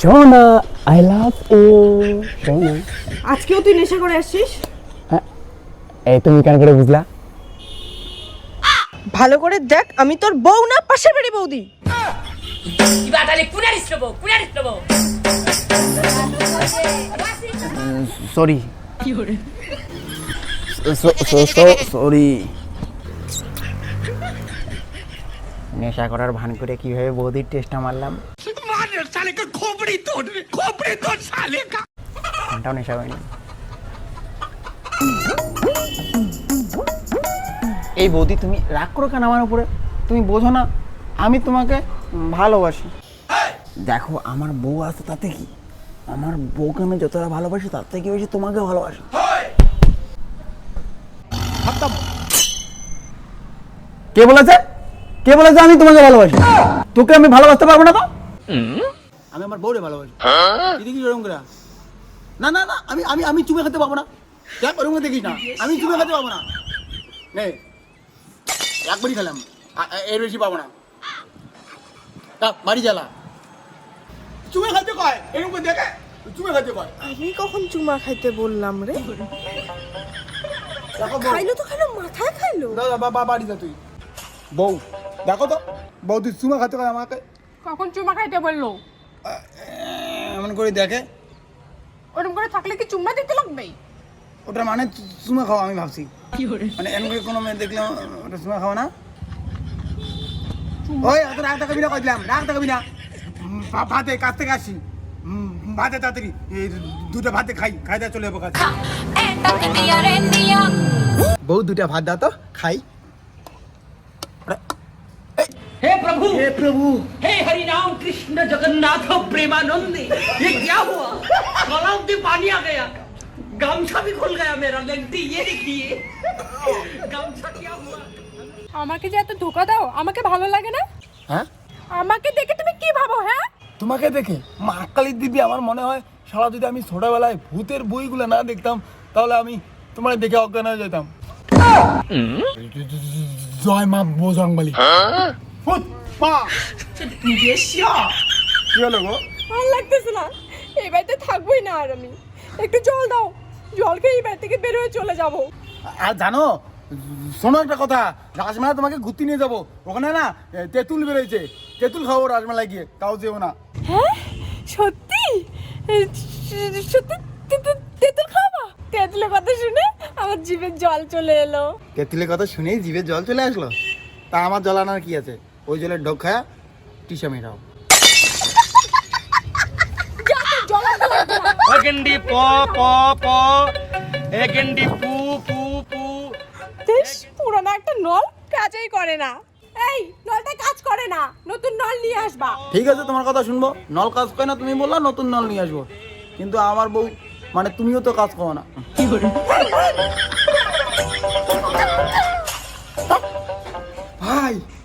সোনা I love you সোনা আজকেও তুই নেশা করে আসছিস? হ্যাঁ। এই তুমি কেন করে বুঝলা? ভালো করে দেখ আমি তোর বউ না পাশের বাড়ি বৌদি। সরি সরি নেশা করার ভান করে কীভাবে বৌদির টেস্টটা মারলাম? ঘন্টাও নেশা হয়নি। এই বৌদি তুমি রাগ করো কেন আমার উপরে? তুমি বোঝো না আমি তোমাকে ভালোবাসি। দেখো আমার বউ আছে তাতে কি? আমার বউকে আমি যতটা ভালোবাসি তার থেকে বেশি তোমাকে ভালোবাসি। কে বলেছে? কে বলেছে আমি তোমাকে ভালোবাসি? তোকে আমি ভালোবাসতে পারব না তো? আমি আমার বউরে ভালোবাসি। দিদি কি ওরকম করে? না না না আমি আমি আমি চুমে খেতে পারব না। দেখ ওরকম করে দেখিস না। আমি চুমে খেতে পারব না। নে একবারই খেলাম। এর বেশি পাবো না। তা, বাড়ি জ্বালা। চুমে খাইতে কয়? এরকম করে দেখে। চুমে খাইতে কয়। আমি কখন চুমা খাইতে বললাম রে? দেখো খাইলো তো খাইলো মাথায় খাইলো? দাদা বাবা বাড়ি যা তুই। বউ দেখো তো। বউ তুই চুমা খাইতে কয় আমাকে? কখন চুমা খাইতে বলল? এমন করে দেখে। ওরকম করে থাকলে কি চুমা দিতে লাগবে? ওটা মানে চুমা খাওয়া আমি ভাবছি। মানে এমন করে কোনো মেয়ে দেখলাম ওটা চুমা খাওয়া না। ওই এত রাগ দেখাবি না কইলাম রাগ দেখাবি না। ভাতে কাছ থেকে আসি ভাতে তাড়াতাড়ি এই দুটো ভাতে খাই খাই চলে যাব কাছে। বউ দুটা ভাত দাও তো খাই। हे प्रभु হে প্রভু हे हरि राम कृष्ण जगन्नाथ प्रेमानंद ये क्या हुआ गलाव में पानी आ गया गमछा भी खुल गया मेरा लेंटी ये देखिए गमछा क्या हुआ আমাকে যে এত ধোকা দাও আমাকে ভালো লাগে না হ্যাঁ আমাকে দেখে তুমি কি ভাবো হ্যাঁ তোমাকে দেখে মা কালী দিদি আমার মনে হয় সারা যদি আমি ছোটবেলায় ভূতের বইগুলো না দেখতাম তাহলে আমি তোমার দেখে অজ্ঞান হয়ে যেতাম জয় মা বজরংবলী ফুট মা কি হলো গো? ভালো লাগতেছে না। এই বাড়িতে থাকবোই না আর আমি। একটু জল দাও। জল খেয়ে এই বাড়ি থেকে বের হয়ে চলে যাব। আর জানো শোনো একটা কথা। রাজমেলা তোমাকে ঘুরতে নিয়ে যাব। ওখানে না এ, তেঁতুল বেরোয়েছে। তেঁতুল খাব রাজমেলায় গিয়ে। তাও যেও না। হ্যাঁ? সত্যি? এ, সত্যি তেঁতুল- তেঁতুল খাওয়া তেঁতুলের কথা শুনে আমার জিভে জল চলে এলো। তেঁতুলের কথা শুনেই জিভে জল চলে আসলো? তা আমার জল আনার কি আছে? ওই জলের ঢোক খায়া টিসা মেটাও। একেন্ডি প প প একেন্ডি পু পু পু। বেশ পুরোনো একটা নল কাজই করে না। এই নলটা কাজ করে না নতুন নল নিয়ে আসবা। ঠিক আছে তোমার কথা শুনব। নল কাজ করে না তুমি বললা নতুন নল নিয়ে আসব। কিন্তু আমার বউ মানে তুমিও তো কাজ করো না। ভাই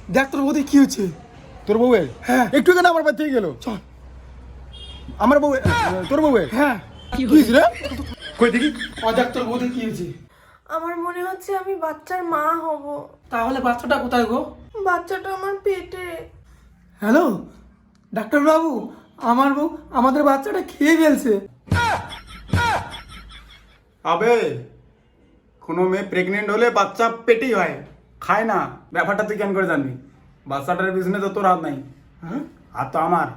দেখ তোর বউদের কি হচ্ছে তোর বউয়ের হ্যাঁ। একটু কেন আমার বাড়ি থেকে গেল। চল। আমার বউ তোর বউয়ের হ্যাঁ। কি হয়েছে রে? কই দেখি। ও দেখ তোর বউদের কি হয়েছে। আমার মনে হচ্ছে আমি বাচ্চার মা হব। তাহলে বাচ্চাটা কোথায় গো? বাচ্চাটা আমার পেটে। হ্যালো? ডাক্তার বাবু আমার বউ আমাদের বাচ্চাটা খেয়ে ফেলছে। আবে কোনো মেয়ে প্রেগনেন্ট হলে বাচ্চা পেটেই হয়। খায় না ব্যাপারটা তুই কেন করে জানবি? বাচ্চাটার পিছনে তো তোর হাত নাই। হাত তো আমার।